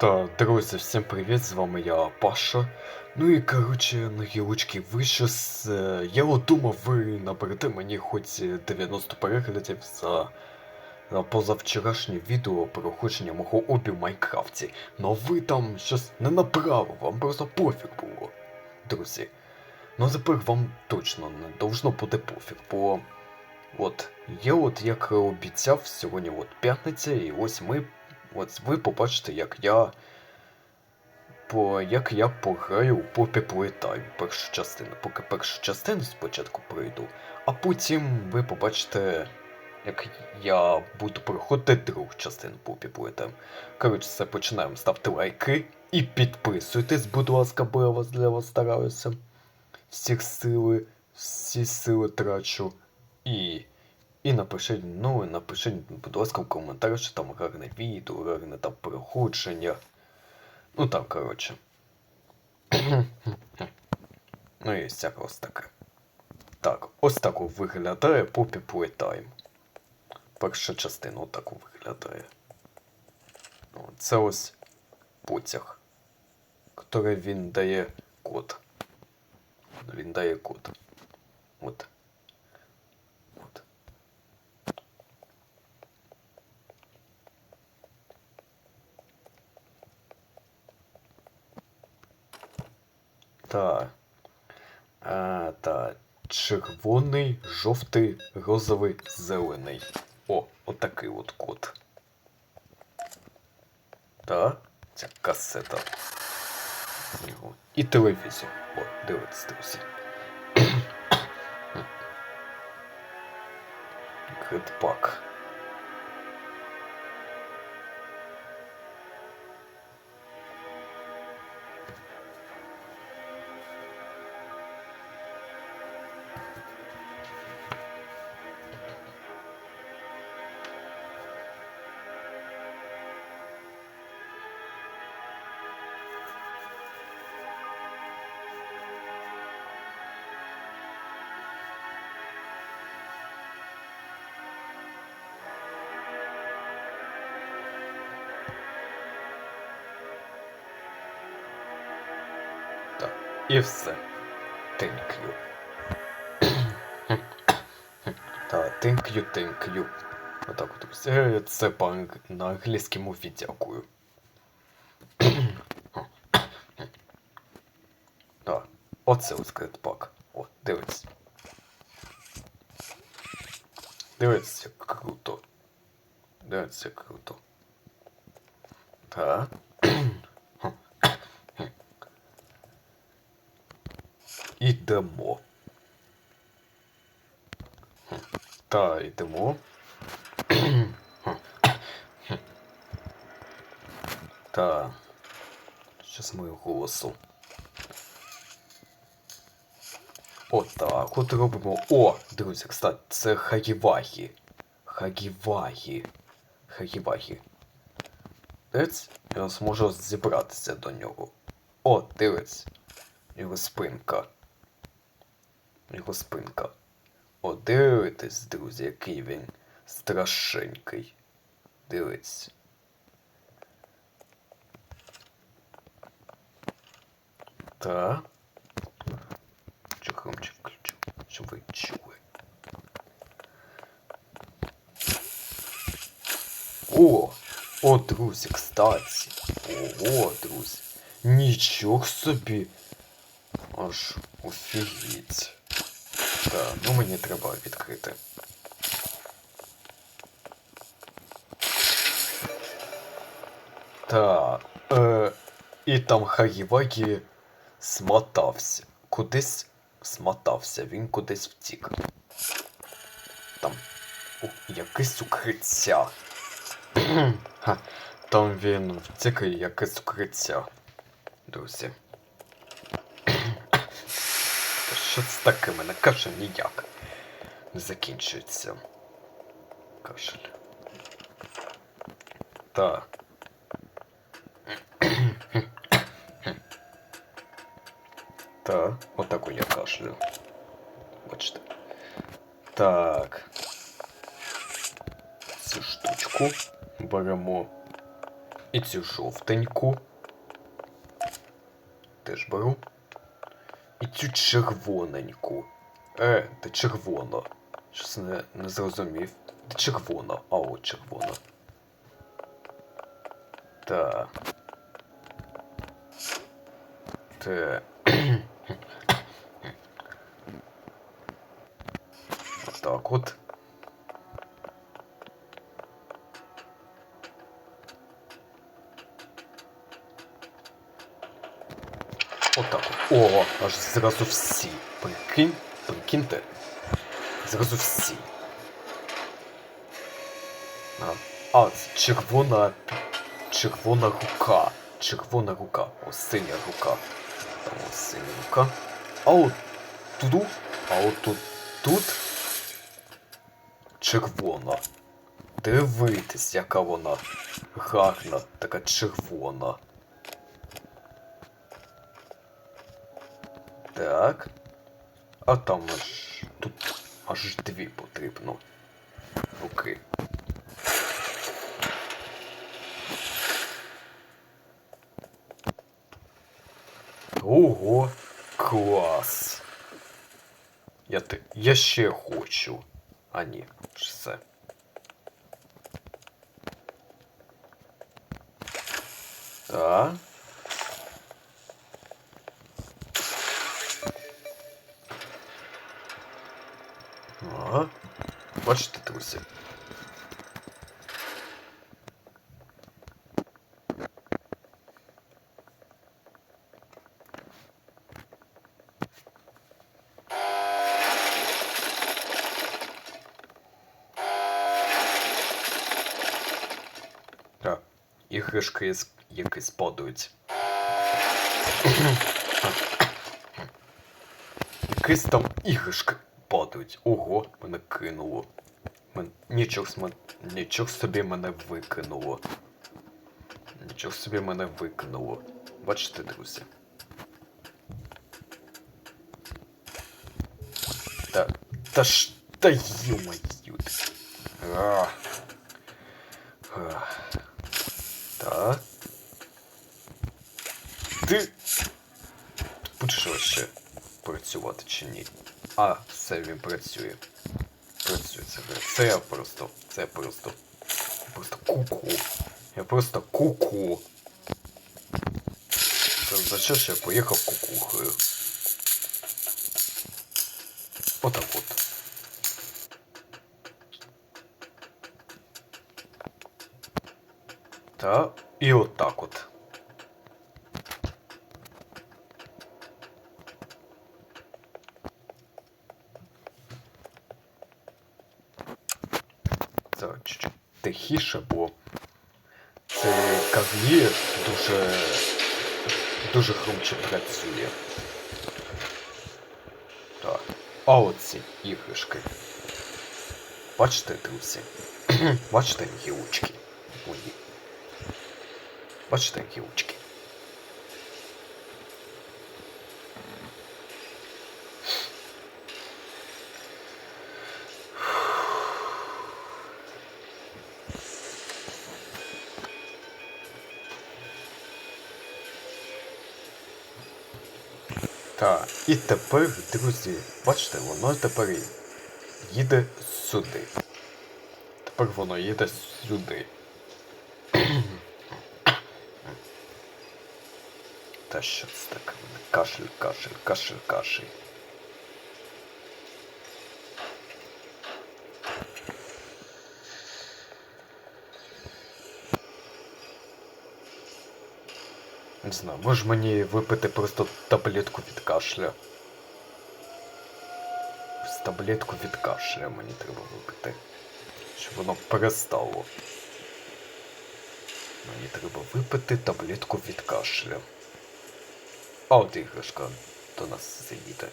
Та, друзі, всім привіт, з вами я Паша. Ну і коротше, на гілочки ви щось. е, Я от думав, ви наберете мені хоч е, 90 переглядів за, за позавчорашнє відео про проходження мого обі в Майнкрафті. Но ви там щось не набрали, вам просто пофіг було. Друзі. Ну тепер вам точно не должно бути пофіг, бо от я от як обіцяв сьогодні от п'ятниця, і ось ми. От ви побачите, як я. По, як я пограю у Попі першу частину. Поки першу частину спочатку пройду, а потім ви побачите, як я буду проходити другу частину Попі Playtime. Коротше, все починаємо. Ставте лайки і підписуйтесь, будь ласка, бо я вас для вас стараюся. Всіх сили, всі сили трачу. І. І напишіть, ну, напишіть, будь ласка, в коментарях, що там гарне відео, гарне там проходження. Ну там, коротше. ну і всяке ось таке. Так, ось так виглядає Poppy Playtime. Перша частина отак от виглядає. О, Це ось потяг, який він дає код. Він дає код. От. Та. А, та. Червоний, жовтий, розовий, зелений. О, отакий от код. Та. Ця касета. І телевізор. О, дивіться, друзі. Гридпак. І все. Thank. Та, thank you, thank you. Отак от. Все це по анг- на англійській мові дякую. Так, оце ось кредпак. О, дивись. Дивись, як круто. Дивись, як круто. Так. Ідемо. Та, йдемо. Та. Щас мою голосу. Отак от робимо. О, друзі, кстати, це Хагівагі. Хагівагі. Хагівагі. Дивіться, я зможу зібратися до нього. О, дивись. Його спинка. Його спинка. О, дивитесь, друзі, який він страшенький. Дивись. Та. Чуть громче включу, щоб ви чули. О! О, друзі, кстати. Ого, друзі. Нічого собі. Аж офігеть. Так, ну мені треба відкрити. Так. Е, і там Хагівагі смотався. Кудись смотався, він кудись втік. Там у, якесь укриття. Там він втік і якесь укриття. Друзі. Та Що це таке? Мене кашель ніяк не закінчується. Кашель. Так. Так, отаку я кашлю. Бачите. Так. Цю штучку беремо. І цю жовтеньку. Теж беру. І цю червоненьку. Е, та червона. Щось не, не зрозумів. Та червона, а от червона. Так. Так. Так от. О, аж зразу всі. Прикинь, прикиньте. Зразу всі. А, а це червона. Червона рука. Червона рука. О, синя рука. Ось синя рука. А от тут, а от тут, тут червона. Дивитись, яка вона гарна, така червона. Так. А там аж тут аж дві потрібно. Руки. Ого, клас. Я ти. Я ще хочу. А ні, все. Так. Бачите, друзі. Так, іграшки з- якісь падають. Якісь там іграшки падають. Ого, мене кинуло. Мен... Нічого, см... Нічого собі мене викинуло. Нічого собі мене викинуло. Бачите, друзі. Та, та ж, та ё-моё. А. А. Так. Ти будеш ще працювати чи ні? А, все він працює. Працює це. Це просто. Це просто. Просто куку. Я просто куку. Це означає, що я поїхав кукухою. Отак от. Та і отак от. тихіше, бо це кав'є дуже дуже громче працює. Так. А оці іграшки. Бачите, друзі? Бачите гілочки мої. Бачите гілочки. Так, і тепер, друзі, бачите, воно тепер їде сюди. Тепер воно їде сюди. Та що це таке? Кашель, кашель, кашель, кашель. Не знаю, може мені випити просто таблетку від кашля. Таблетку від кашля мені треба випити. Щоб воно перестало. Мені треба випити таблетку від кашля. А от іграшка до нас заїде.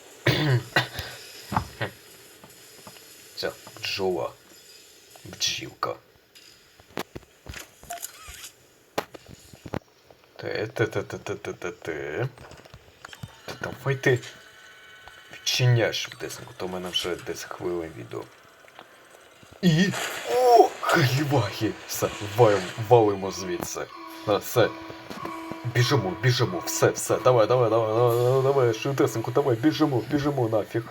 Ця бджола. Бджілка. Те, те, те, те, те, те, те. Та Давай ти відчиняєш швидесенько, то в мене вже десь хвилин відео. І. О! Хагі-вагі. Все, валим, валимо звідси. Все. Біжимо, біжимо, все, все, давай, давай, давай, давай, давай, давай, швидесенько, давай, біжимо, біжимо нафіг.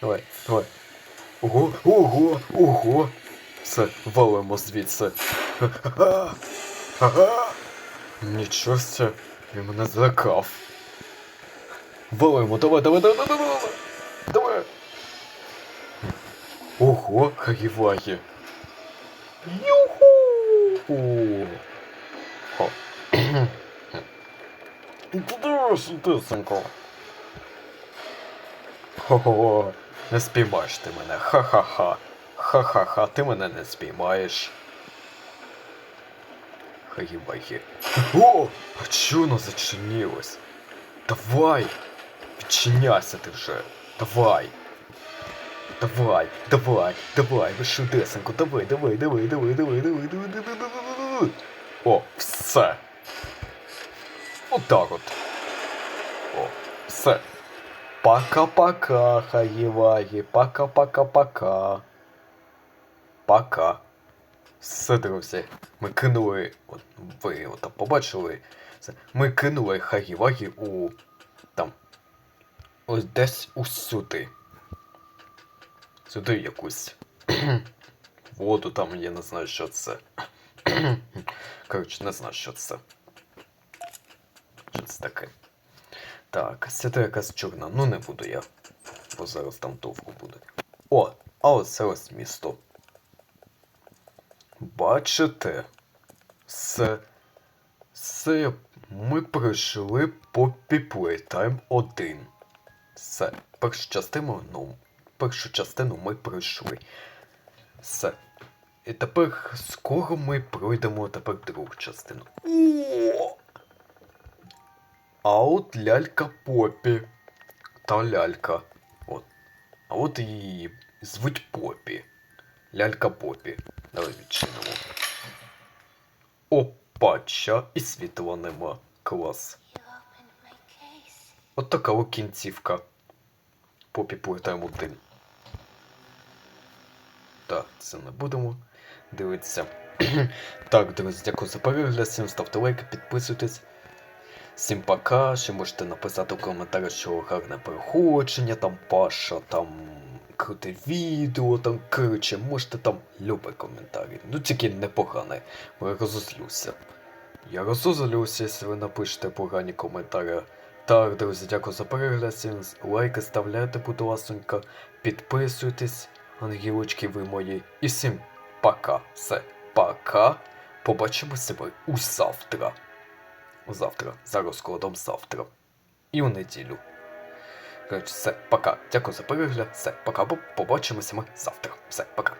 Давай, давай. Ого, ого, ого. Все, валимо звідси. Ага. Нічого ся, він мене злякав. Валимо, давай, давай, давай, давай, давай. Давай. Ого, хагі-вагі. Юху! О. Туди, сутисенько. Хо-хо, не спіймаєш ти мене. Ха-ха-ха. Ха-ха-ха, ти мене не спіймаєш. Хагі-вагі. О! А чого воно зачинилось? Давай! Відчиняйся ти вже. Давай! Давай, давай, давай, ви швидесенько, давай, давай, давай, давай, давай, давай, давай, давай, давай, давай. О, все. Отак от. О, все. Пока-пока, хаєвагі, пока-пока-пока. Пока. Все, друзі. Ми кинули. От, ви от, побачили. Ми кинули Хагівагі у. там. Ось десь усюди. Сюди якусь. Воду там, я не знаю, що це. Коротше, не знаю, що це. Що це таке. Так, сюди якась чорна. Ну не буду я. Бо зараз там довго буде. О, а оце ось місто. Бачите? Все. Все. Ми пройшли Poppy Playtime 1. Все. Першу частину, ну, першу частину ми пройшли. Все. І тепер скоро ми пройдемо тепер другу частину. О! А от лялька Попі. Та лялька. От. А от її звуть Попі. Лялька Попі. Давай відчинимо. Опача, і світла нема. Клас. От така о кінцівка. Попі плетаємо один. Так, це не будемо дивитися. так, друзі, дякую за перегляд. Всім ставте лайки, підписуйтесь. Всім пока. Ще можете написати в коментарях, що гарне проходження, там Паша, там круте відео, там коротше, можете там любий коментарі. Ну тільки непогане, бо я розозлюся. Я розозлюся, якщо ви напишете погані коментарі. Так, друзі, дякую за перегляд. Всім лайки ставляйте, будь ласонька. Підписуйтесь, ангелочки ви мої. І всім пока. Все, пока. Побачимося ми у завтра. Завтра, за розкладом завтра. І у неділю. Все, пока. Дякую за перегляд. Все, пока. Побачимося ми завтра. Все, пока.